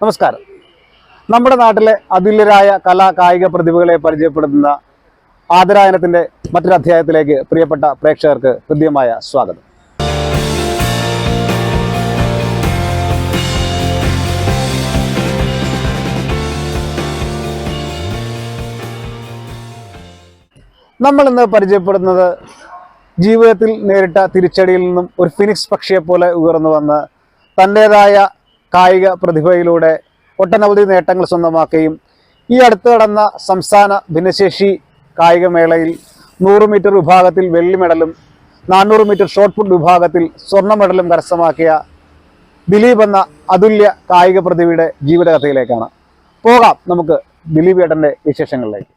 നമസ്കാരം. നമ്മുടെ നാട്ടിലെ അതുല്യരായ കലാ കായിക പ്രതിഭകളെ പരിചയപ്പെടുത്തുന്ന ആദരായനത്തിന്റെ മറ്റൊരു അധ്യായത്തിലേക്ക് പ്രിയപ്പെട്ട പ്രേക്ഷകർക്ക് ഹൃദ്യമായ സ്വാഗതം. നമ്മൾ ഇന്ന് പരിചയപ്പെടുന്നത് ജീവിതത്തിൽ നേരിട്ട തിരിച്ചടിയിൽ നിന്നും ഒരു ഫിനിക്സ് പക്ഷിയെ പോലെ ഉയർന്നു വന്ന് തന്റെതായ കായിക പ്രതിഭയിലൂടെ ഒട്ടനവധി നേട്ടങ്ങൾ സ്വന്തമാക്കുകയും ഈ അടുത്ത് നടന്ന സംസ്ഥാന ഭിന്നശേഷി കായികമേളയിൽ നൂറ് മീറ്റർ വിഭാഗത്തിൽ വെള്ളി മെഡലും നാനൂറ് മീറ്റർ ഷോട്ട് പുട്ട് വിഭാഗത്തിൽ സ്വർണ മെഡലും കരസ്ഥമാക്കിയ ദിലീപ് എന്ന അതുല്യ കായിക പ്രതിഭയുടെ ജീവിതകഥയിലേക്കാണ്. പോകാം നമുക്ക് ദിലീപ് ഏട്ടന്റെ വിശേഷങ്ങളിലേക്ക്.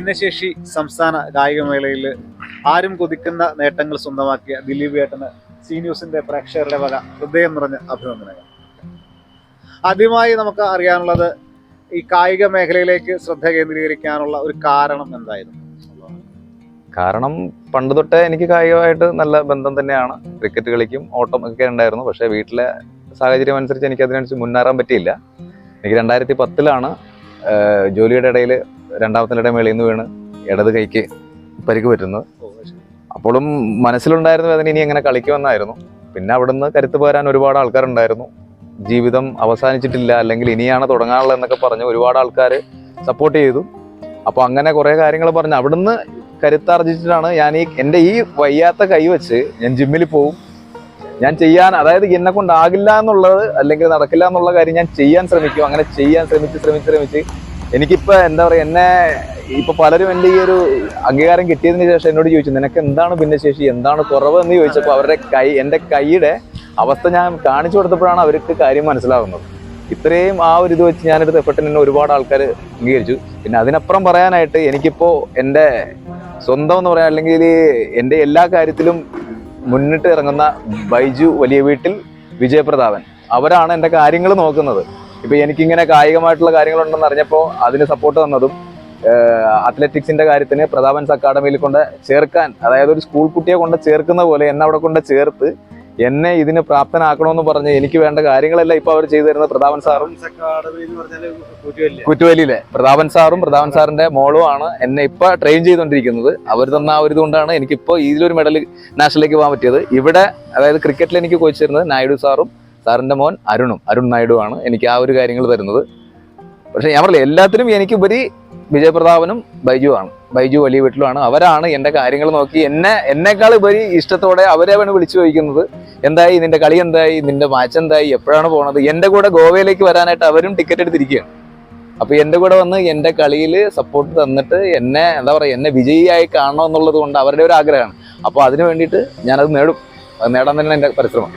ഭിന്നശേഷി സംസ്ഥാന കായികമേളയിൽ ആരും കൊതിക്കുന്ന നേട്ടങ്ങൾ സ്വന്തമാക്കിയ ദിലീപ് ഏട്ടന് സി ന്യൂസിന്റെ പ്രേക്ഷകരുടെ വക ഹൃദയം നിറഞ്ഞ അഭിനന്ദനങ്ങൾ. ആദ്യമായി നമുക്ക് അറിയാനുള്ളത് ഈ കായിക മേഖലയിലേക്ക് ശ്രദ്ധ കേന്ദ്രീകരിക്കാനുള്ള ഒരു കാരണം എന്തായിരുന്നു? കാരണം പണ്ട് തൊട്ടേ എനിക്ക് കായികമായിട്ട് നല്ല ബന്ധം തന്നെയാണ്. ക്രിക്കറ്റ് കളിക്കും ഓട്ടം ഒക്കെ ഉണ്ടായിരുന്നു. പക്ഷേ വീട്ടിലെ സാഹചര്യം അനുസരിച്ച് എനിക്ക് അതിനനുസരിച്ച് മുന്നേറാൻ പറ്റിയില്ല. എനിക്ക് രണ്ടായിരത്തി പത്തിലാണ് ജോലിയുടെ ഇടയിൽ രണ്ടാമത്തെ ഇടയിൽ മേളിൽ നിന്ന് വീണ് ഇടത് കൈക്ക് പരിക്ക് പറ്റുന്നത്. അപ്പോഴും മനസ്സിലുണ്ടായിരുന്നു വേദന ഇനി എങ്ങനെ കളിക്കുമെന്നായിരുന്നു. പിന്നെ അവിടുന്ന് കരുത്ത് പോരാൻ ഒരുപാട് ആൾക്കാരുണ്ടായിരുന്നു. ജീവിതം അവസാനിച്ചിട്ടില്ല അല്ലെങ്കിൽ ഇനിയാണ് തുടങ്ങാനുള്ളത് എന്നൊക്കെ പറഞ്ഞ് ഒരുപാട് ആൾക്കാർ സപ്പോർട്ട് ചെയ്തു. അപ്പോൾ അങ്ങനെ കുറേ കാര്യങ്ങൾ പറഞ്ഞ് അവിടുന്ന് കരുത്താർജിച്ചിട്ടാണ് ഞാൻ ഈ എന്റെ ഈ വയ്യാത്ത കൈ വെച്ച് ഞാൻ ജിമ്മിൽ പോവും. ഞാൻ ചെയ്യാൻ അതായത് എന്നെ കൊണ്ടാകില്ല എന്നുള്ളത് അല്ലെങ്കിൽ നടക്കില്ല എന്നുള്ള കാര്യം ഞാൻ ചെയ്യാൻ ശ്രമിക്കും. അങ്ങനെ ചെയ്യാൻ ശ്രമിച്ച് ശ്രമിച്ച് ശ്രമിച്ച് എനിക്കിപ്പോൾ എന്താ പറയുക എന്നെ ഇപ്പൊ പലരും എന്റെ ഈ ഒരു അംഗീകാരം കിട്ടിയതിന് ശേഷം എന്നോട് ചോദിച്ചു നിനക്ക് എന്താണ് ഭിന്നശേഷി എന്താണ് കുറവ്? എന്ന് ചോദിച്ചപ്പോൾ അവരുടെ കൈ എന്റെ കൈയുടെ അവസ്ഥ ഞാൻ കാണിച്ചു കൊടുത്തപ്പോഴാണ് അവർക്ക് കാര്യം മനസ്സിലാവുന്നത്. ഇത്രയും ആ ഒരു ഇത് വെച്ച് ഞാനൊരു എഫർട്ടിന് എന്നെ ഒരുപാട് ആൾക്കാർ അംഗീകരിച്ചു. പിന്നെ അതിനപ്പുറം പറയാനായിട്ട് എനിക്കിപ്പോൾ എന്റെ സ്വന്തം എന്ന് പറയാം അല്ലെങ്കിൽ എന്റെ എല്ലാ കാര്യത്തിലും മുന്നിട്ട് ഇറങ്ങുന്ന ബൈജു വലിയ വീട്ടിൽ വിജയപ്രതാപൻ. അവരാണ് എന്റെ കാര്യങ്ങൾ നോക്കുന്നത്. ഇപ്പൊ എനിക്കിങ്ങനെ കായികമായിട്ടുള്ള കാര്യങ്ങളുണ്ടെന്ന് അറിഞ്ഞപ്പോൾ അതിന് സപ്പോർട്ട് തന്നതും അത്ലറ്റിക്സിന്റെ കാര്യത്തിന് പ്രതാപൻസ് അക്കാഡമിയിൽ കൊണ്ട് ചേർക്കാൻ അതായത് ഒരു സ്കൂൾ കുട്ടിയെ കൊണ്ട് ചേർക്കുന്ന പോലെ എന്നെ അവിടെ കൊണ്ട് ചേർത്ത് എന്നെ ഇതിന് പ്രാപ്തനാക്കണമെന്ന് പറഞ്ഞ് എനിക്ക് വേണ്ട കാര്യങ്ങളെല്ലാം ഇപ്പൊ അവർ ചെയ്തു തരുന്നത് പ്രതാപൻ സാറും കുറ്റുവലിയിലെ പ്രതാപൻ സാറും പ്രതാപൻ സാറിന്റെ മോളും ആണ് എന്നെ ഇപ്പൊ ട്രെയിൻ ചെയ്തുകൊണ്ടിരിക്കുന്നത് അവർ തന്ന ആ ഒരു ഇതുകൊണ്ടാണ് എനിക്കിപ്പോ ഇതിലൊരു മെഡൽ നാഷണലിലേക്ക് പോകാൻ പറ്റിയത്. ഇവിടെ അതായത് ക്രിക്കറ്റിൽ എനിക്ക് കോച്ച് തരുന്നത് നായിഡു സാറും സാറിന്റെ മോൻ അരുണും അരുൺ നായിഡു ആണ് എനിക്ക് ആ ഒരു കാര്യങ്ങൾ തരുന്നത്. പക്ഷേ ഞാൻ പറഞ്ഞില്ല എല്ലാത്തിനും എനിക്കുപരി വിജയപ്രതാപനും ബൈജു ആണ് ബൈജു വലിയ വീട്ടിലുമാണ്. അവരാണ് എന്റെ കാര്യങ്ങൾ നോക്കി എന്നെ എന്നെക്കാൾ ഉപരി ഇഷ്ടത്തോടെ അവരെയാണ് വിളിച്ചു ചോദിക്കുന്നത് എന്തായി നിന്റെ കളി എന്തായി നിന്റെ മാച്ച് എന്തായി എപ്പോഴാണ് പോണത്? എന്റെ കൂടെ ഗോവയിലേക്ക് വരാനായിട്ട് അവരും ടിക്കറ്റ് എടുത്തിരിക്കുകയാണ്. അപ്പോൾ എന്റെ കൂടെ വന്ന് എന്റെ കളിയിൽ സപ്പോർട്ട് തന്നിട്ട് എന്നെ എന്താ പറയുക എന്നെ വിജയിയായി കാണണം എന്നുള്ളത് കൊണ്ട് അവരുടെ ഒരു ആഗ്രഹമാണ്. അപ്പോൾ അതിന് വേണ്ടിയിട്ട് ഞാനത് നേടും. നേടാൻ തന്നെയാണ് എന്റെ പരിശ്രമം.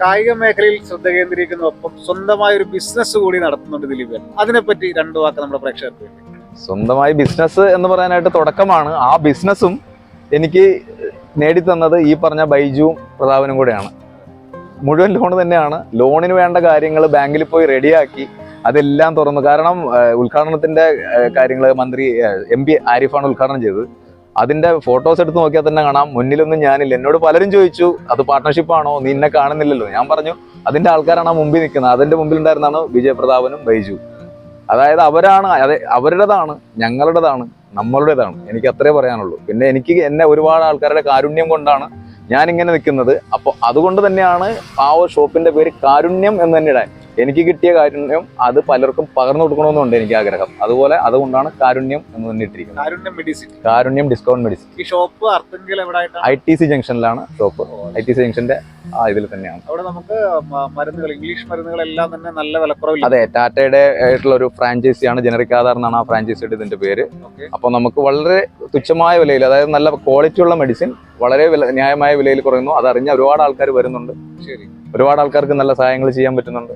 കായിക മേഖലയിൽ ശ്രദ്ധ കേന്ദ്രീകരിക്കുന്നതൊപ്പം സ്വന്തമായ ഒരു ബിസിനസ് കൂടി നടത്തുന്നുണ്ട് ദിലീപ് ഏട്ടൻ അതിനെപ്പറ്റി രണ്ടു വാക്ക് നമ്മുടെ പ്രേക്ഷകർക്ക് സ്വന്തമായി ബിസിനസ് എന്ന് പറയാനായിട്ട് തുടക്കമാണ്. ആ ബിസിനസ്സും എനിക്ക് നേടിത്തന്നത് ഈ പറഞ്ഞ ബൈജുവും പ്രതാപനും കൂടെയാണ്. മുഴുവൻ ലോൺ തന്നെയാണ്. ലോണിന് വേണ്ട കാര്യങ്ങൾ ബാങ്കിൽ പോയി റെഡിയാക്കി അതെല്ലാം തുറന്നു. കാരണം ഉദ്ഘാടനത്തിന്റെ കാര്യങ്ങൾ മന്ത്രി എം പി ആരിഫാണ് ഉദ്ഘാടനം ചെയ്തത്. അതിന്റെ ഫോട്ടോസ് എടുത്ത് നോക്കിയാൽ തന്നെ കാണാം. മുന്നിലൊന്നും ഞാനില്ല. എന്നോട് പലരും ചോദിച്ചു അത് പാർട്ട്ണർഷിപ്പ് ആണോ? നീ എന്നെ കാണുന്നില്ലല്ലോ. ഞാൻ പറഞ്ഞു അതിന്റെ ആൾക്കാരാണ് ആ മുമ്പിൽ നിൽക്കുന്നത്. അതിന്റെ മുമ്പിൽ ഉണ്ടായിരുന്നാണ് വിജയപ്രതാപനും ബൈജു. അതായത് അവരാണ് അതെ അവരുടേതാണ് ഞങ്ങളുടേതാണ് നമ്മളുടേതാണ്. എനിക്ക് അത്രേ പറയാനുള്ളൂ. പിന്നെ എനിക്ക് എന്നെ ഒരുപാട് ആൾക്കാരുടെ കാരുണ്യം കൊണ്ടാണ് ഞാനിങ്ങനെ നിൽക്കുന്നത്. അപ്പോൾ അതുകൊണ്ട് തന്നെയാണ് ആ ഷോപ്പിന്റെ പേര് കാരുണ്യം എന്ന് തന്നെ ഇടാൻ എനിക്ക് കിട്ടിയ കാരുണ്യം അത് പലർക്കും പകർന്നു കൊടുക്കണമെന്നുണ്ട് എനിക്ക് ആഗ്രഹം. അതുപോലെ അതുകൊണ്ടാണ് കാരുണ്യം എന്ന് തന്നെ ഇട്ടിരിക്കുന്നത്. കാരുണ്യം ഡിസ്കൗണ്ട് മെഡിസിൻ. ഈ ഷോപ്പ് ഐ ടി സി ജംഗ്ഷനിലാണ് ഷോപ്പ്. I T C. ജംഗ്ഷന്റെ ആ ഇതിൽ തന്നെയാണ്. അവിടെ നമുക്ക് മരുന്നുകൾ ഇംഗ്ലീഷ് മരുന്നുകളെല്ലാം തന്നെ നല്ല വിലക്കുറവില്ല അതെ ടാറ്റയുടെ ആയിട്ടുള്ള ഒരു ഫ്രാഞ്ചൈസിയാണ് ജനറിക് ആധാർ എന്നാണ് ആ ഫ്രാഞ്ചൈസിയുടെ ഇതിന്റെ പേര്. അപ്പൊ അപ്പോൾ നമുക്ക് വളരെ തുച്ഛമായ വിലയിൽ അതായത് നല്ല ക്വാളിറ്റി ഉള്ള മെഡിസിൻ വളരെ വില ന്യായമായ വിലയിൽ കുറയുന്നു. അതറിഞ്ഞ ഒരുപാട് ആൾക്കാർ വരുന്നുണ്ട്. ശരി. ഒരുപാട് ആൾക്കാർക്ക് നല്ല സഹായങ്ങൾ ചെയ്യാൻ പറ്റുന്നുണ്ട്.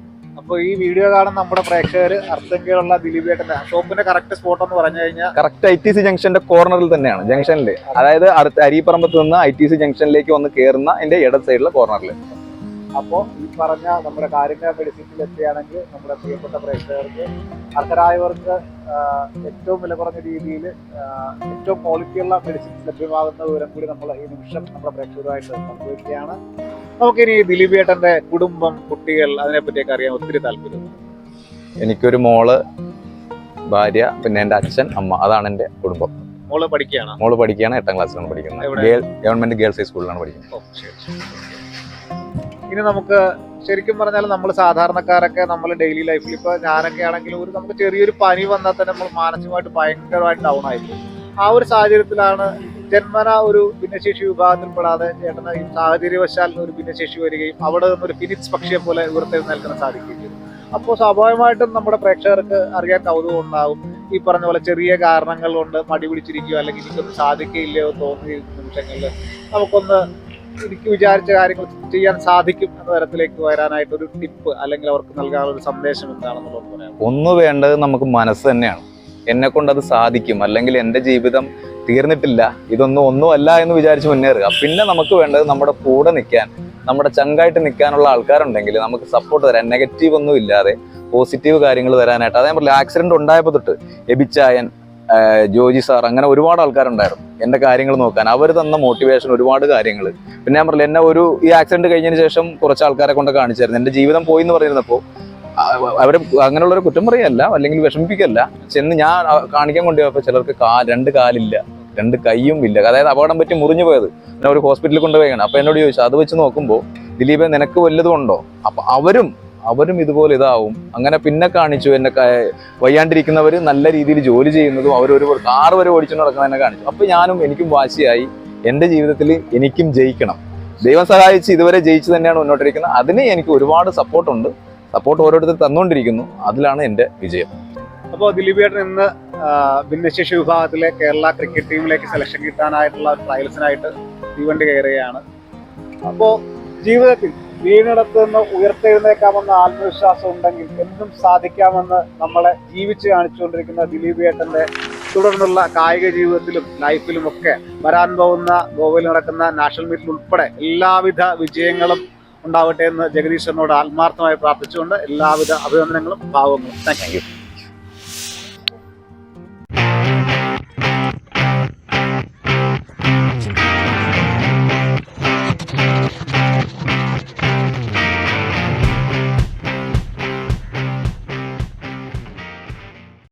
അപ്പൊ ഈ വീഡിയോ കാണുന്ന നമ്മുടെ പ്രേക്ഷകർ അർത്തുങ്കലുള്ള ദിലീപേട്ടന്റെ ഷോപ്പിന്റെ കറക്റ്റ് സ്പോട്ട് എന്ന് പറഞ്ഞു കഴിഞ്ഞാൽ കറക്റ്റ് ഐ ടി സി ജംഗ്ഷന്റെ കോർണറിൽ തന്നെയാണ് ജംഗ്ഷനിൽ അതായത് അടുത്ത അരിപ്പറമ്പത്ത് നിന്ന് ഐ ടി സി ജംഗ്ഷനിലേക്ക് വന്ന് കയറുന്ന എന്റെ ഇട സൈഡിലെ കോർണറിൽ അപ്പോൾ ഈ പറഞ്ഞ നമ്മുടെ കാരുണ്യ മെഡിസിനിൽ എത്തുകയാണെങ്കിൽ നമ്മുടെ പ്രിയപ്പെട്ട പ്രേക്ഷകർക്ക് അർഹരായവർക്ക് ഏറ്റവും വില കുറഞ്ഞ രീതിയിൽ ഏറ്റവും ക്വാളിറ്റിയുള്ള മെഡിസിൻസ് ലഭ്യമാകുന്ന വിവരം കൂടി നമ്മൾ ഈ നിമിഷം നമ്മുടെ പ്രേക്ഷകരുമായിട്ട് പങ്കുവയ്ക്കുകയാണ് നമുക്കിനി ദിലീപേട്ടന്റെ കുടുംബം കുട്ടികൾ അതിനെ അതിനെപ്പറ്റിയൊക്കെ അറിയാൻ ഒത്തിരി താല്പര്യം എനിക്കൊരു മോൾ ഭാര്യ പിന്നെ എന്റെ അച്ഛൻ അമ്മ അതാണ് എന്റെ കുടുംബം. മോൾ പഠിക്കുകയാണ്? മോൾ പഠിക്കുകയാണ് എട്ടാം ക്ലാസ്സിലാണ് പഠിക്കുന്നത്. ഗവൺമെന്റ് ഗേൾസ് ഹൈസ്കൂളിലാണ് പഠിക്കുന്നത്. ഓ, ശരി, ശരി. ഇനി നമുക്ക് ശരിക്കും പറഞ്ഞാൽ നമ്മൾ സാധാരണക്കാരൊക്കെ നമ്മൾ ഡെയിലി ലൈഫിൽ ഇപ്പൊ ഞാനൊക്കെ ആണെങ്കിൽ ഒരു നമുക്ക് ചെറിയൊരു പനി വന്നാൽ തന്നെ നമ്മൾ മാനസികമായിട്ട് ഭയങ്കരമായിട്ട് ഡൗൺ ആയിരിക്കും. ആ ഒരു സാഹചര്യത്തിലാണ് ജന്മന ഒരു ഭിന്നശേഷി വിഭാഗത്തിൽപ്പെടാതെ ചേട്ടന് ഈ സാഹചര്യവശാൽ ഒരു ഭിന്നശേഷി വരികയും അവിടെ ഒരു ഫിനിക്സ് പക്ഷിയെ പോലെ ഉയർത്തെഴുന്നേൽക്കാൻ സാധിക്കുകയും ചെയ്തു. അപ്പോൾ സ്വാഭാവികമായിട്ടും നമ്മുടെ പ്രേക്ഷകർക്ക് അറിയാൻ കൗതുകം ഉണ്ടാവും ഈ പറഞ്ഞ പോലെ ചെറിയ കാരണങ്ങൾ കൊണ്ട് മടി പിടിച്ചിരിക്കുകയോ അല്ലെങ്കിൽ എനിക്കൊന്നും സാധിക്കില്ലയോ തോന്നിയ നിമിഷങ്ങളിൽ നമുക്കൊന്ന് എനിക്ക് വിചാരിച്ച കാര്യങ്ങൾ ചെയ്യാൻ സാധിക്കും എന്ന തരത്തിലേക്ക് വരാനായിട്ട് ഒരു ടിപ്പ് അല്ലെങ്കിൽ അവർക്ക് നൽകാനുള്ള ഒരു സന്ദേശം എന്താണെന്നുള്ളത് പറയാം ഒന്ന് വേണ്ടത് നമുക്ക് മനസ്സ് തന്നെയാണ്. എന്നെ കൊണ്ട് അത് സാധിക്കും. അല്ലെങ്കിൽ എന്റെ ജീവിതം തീർന്നിട്ടില്ല. ഇതൊന്നും ഒന്നും അല്ല എന്ന് വിചാരിച്ച് മുന്നേറുക. പിന്നെ നമുക്ക് വേണ്ടത് നമ്മുടെ കൂടെ നിൽക്കാൻ നമ്മുടെ ചങ്കായിട്ട് നിൽക്കാനുള്ള ആൾക്കാരുണ്ടെങ്കിൽ നമുക്ക് സപ്പോർട്ട് തരാൻ. നെഗറ്റീവ് ഒന്നും ഇല്ലാതെ പോസിറ്റീവ് കാര്യങ്ങൾ തരാനായിട്ട്. അതേ പോലെ ആക്സിഡന്റ് ഉണ്ടായപ്പോൾ തൊട്ട് എബിച്ചായൻ ജോജി സാർ അങ്ങനെ ഒരുപാട് ആൾക്കാരുണ്ടായിരുന്നു എന്റെ കാര്യങ്ങൾ നോക്കാൻ. അവർ തന്ന മോട്ടിവേഷൻ ഒരുപാട് കാര്യങ്ങൾ. പിന്നെ ഞാൻ പറഞ്ഞില്ല എന്നെ ഒരു ഈ ആക്സിഡന്റ് കഴിഞ്ഞതിന് ശേഷം കുറച്ച് ആൾക്കാരെ കൊണ്ട് കാണിച്ചായിരുന്നു. എന്റെ ജീവിതം പോയി എന്ന് പറഞ്ഞിരുന്നപ്പോൾ അവർ അങ്ങനെയുള്ളവരെ കുറ്റം പറയല്ല അല്ലെങ്കിൽ വിഷമിപ്പിക്കല്ല ചെന്ന് ഞാൻ കാണിക്കാൻ കൊണ്ടുപോയപ്പോൾ ചിലർക്ക് കാ രണ്ട് കാലില്ല. രണ്ട് കൈയും ഇല്ല. അതായത് അപകടം പറ്റി മുറിഞ്ഞു പോയത്. പിന്നെ ഒരു ഹോസ്പിറ്റലിൽ കൊണ്ടുപോയാണ് അപ്പൊ എന്നോട് ചോദിച്ചു അത് വെച്ച് നോക്കുമ്പോൾ ദിലീപെ നിനക്ക് വല്ലതും ഉണ്ടോ? അപ്പൊ അവരും അവരും ഇതുപോലെ ഇതാവും. അങ്ങനെ പിന്നെ കാണിച്ചു എന്നെ വയ്യാണ്ടിരിക്കുന്നവർ നല്ല രീതിയിൽ ജോലി ചെയ്യുന്നതും അവർ ഒരു കാർ വരെ ഓടിച്ചു നടക്കുന്നതെന്നെ കാണിച്ചു. അപ്പൊ ഞാനും എനിക്കും വാശിയായി. എന്റെ ജീവിതത്തിൽ എനിക്കും ജയിക്കണം. ദൈവം സഹായിച്ച് ഇതുവരെ ജയിച്ചു തന്നെയാണ് മുന്നോട്ടിരിക്കുന്നത്. അതിന് എനിക്ക് ഒരുപാട് സപ്പോർട്ടുണ്ട് സപ്പോർട്ട് ഓരോരുത്തർ തന്നുകൊണ്ടിരിക്കുന്നു അതിലാണ് എന്റെ വിജയം. അപ്പോൾ ദിലീപ് ചേട്ടൻ ഇന്ന് ഭിന്നശേഷി വിഭാഗത്തിലെ കേരള ക്രിക്കറ്റ് ടീമിലേക്ക് സെലക്ഷൻ കിട്ടാനായിട്ടുള്ള ട്രയൽസിനായിട്ട് തീവണ്ടി കയറുകയാണ്. അപ്പോൾ ജീവിതത്തിൽ വീണിടത്ത് നിന്ന് ഉയർത്തെഴുന്നേക്കാമെന്ന ആത്മവിശ്വാസം ഉണ്ടെങ്കിൽ എന്തും സാധിക്കാമെന്ന് നമ്മളെ ജീവിച്ച് കാണിച്ചുകൊണ്ടിരിക്കുന്ന ദിലീപേട്ടന്റെ തുടർന്നുള്ള കായിക ജീവിതത്തിലും ലൈഫിലും ഒക്കെ വരാൻ പോകുന്ന ഗോവയിൽ നടക്കുന്ന നാഷണൽ മീറ്റിൽ ഉൾപ്പെടെ എല്ലാവിധ വിജയങ്ങളും ഉണ്ടാവട്ടെ എന്ന് ജഗദീശ്വരനോട് ആത്മാർത്ഥമായി പ്രാർത്ഥിച്ചുകൊണ്ട് എല്ലാവിധ അഭിനന്ദനങ്ങളും ഭാവങ്ങളും. Thank you